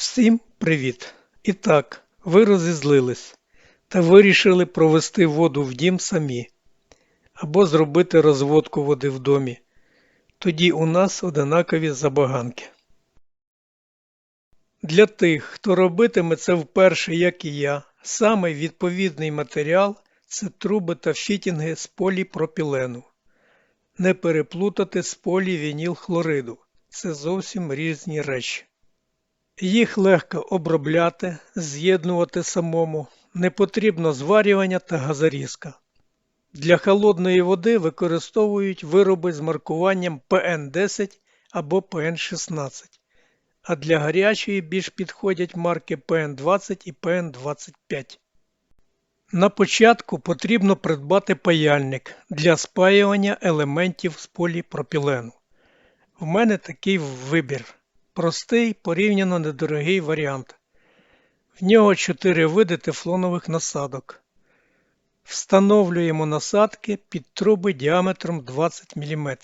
Всім привіт! І так, ви розізлились та вирішили провести воду в дім самі або зробити розводку води в домі. Тоді у нас одинакові забаганки. Для тих, хто робитиме це вперше, як і я, саме відповідний матеріал це труби та фітінги з поліпропілену. Не переплутати з полівінілхлориду. Це зовсім різні речі. Їх легко обробляти, з'єднувати самому, не потрібно зварювання та газорізка. Для холодної води використовують вироби з маркуванням PN10 або PN16, а для гарячої більш підходять марки PN20 і PN25. На початку потрібно придбати паяльник для спаювання елементів з поліпропілену. В мене такий вибір. Простий, порівняно недорогий варіант. В нього 4 види тефлонових насадок. Встановлюємо насадки під труби діаметром 20 мм.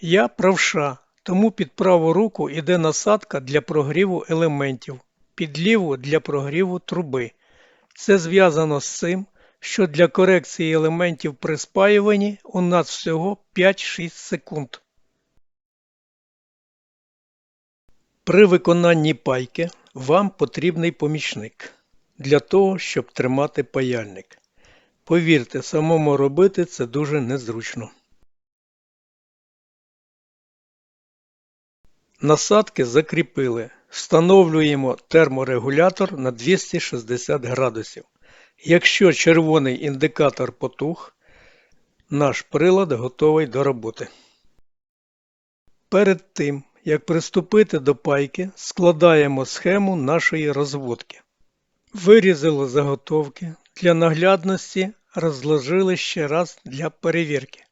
Я правша, тому під праву руку йде насадка для прогріву елементів, під ліву для прогріву труби. Це зв'язано з цим, що для корекції елементів при спаюванні у нас всього 5-6 секунд. При виконанні пайки вам потрібний помічник для того, щоб тримати паяльник. Повірте, самому робити це дуже незручно. Насадки закріпили. Встановлюємо терморегулятор на 260 градусів. Якщо червоний індикатор потух, наш прилад готовий до роботи. Перед тим, як приступити до пайки, складаємо схему нашої розводки. Вирізали заготовки. Для наглядності розложили ще раз для перевірки.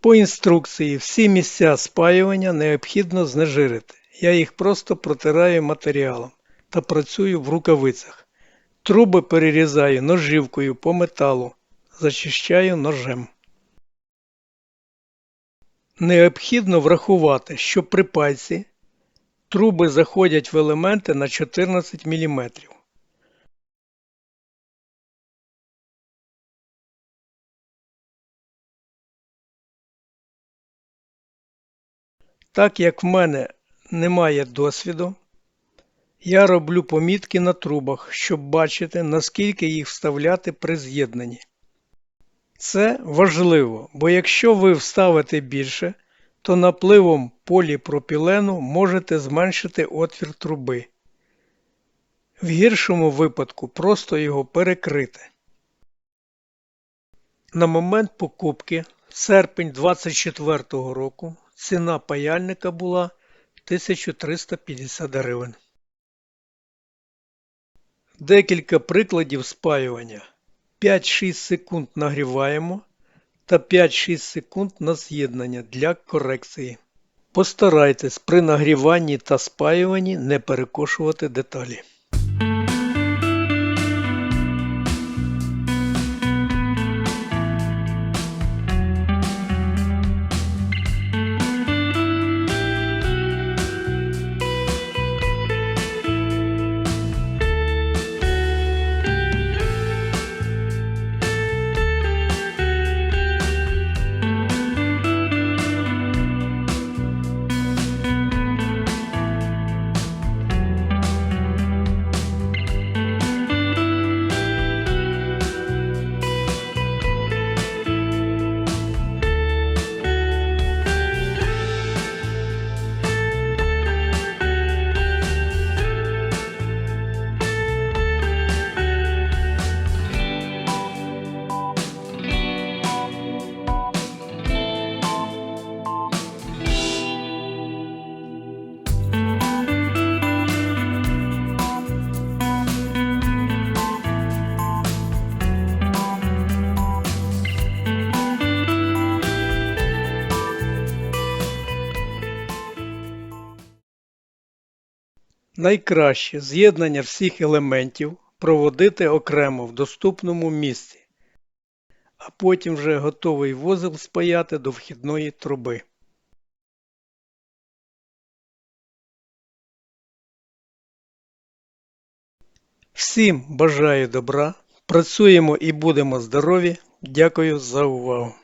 По інструкції всі місця спаювання необхідно знежирити. Я їх просто протираю матеріалом та працюю в рукавицях. Труби перерізаю ножівкою по металу, зачищаю ножем. Необхідно врахувати, що при пайці труби заходять в елементи на 14 мм. Так як в мене немає досвіду, я роблю помітки на трубах, щоб бачити, наскільки їх вставляти при з'єднанні. Це важливо, бо якщо ви вставите більше, то напливом поліпропілену можете зменшити отвір труби. В гіршому випадку просто його перекрити. На момент покупки серпень 24 року ціна паяльника була 1350 гривень. Декілька прикладів спаювання. 5-6 секунд нагріваємо та 5-6 секунд на з'єднання для корекції. Постарайтесь при нагріванні та спаюванні не перекошувати деталі. Найкраще з'єднання всіх елементів проводити окремо в доступному місці, а потім вже готовий возил спаяти до вхідної труби. Всім бажаю добра, працюємо і будемо здорові. Дякую за увагу!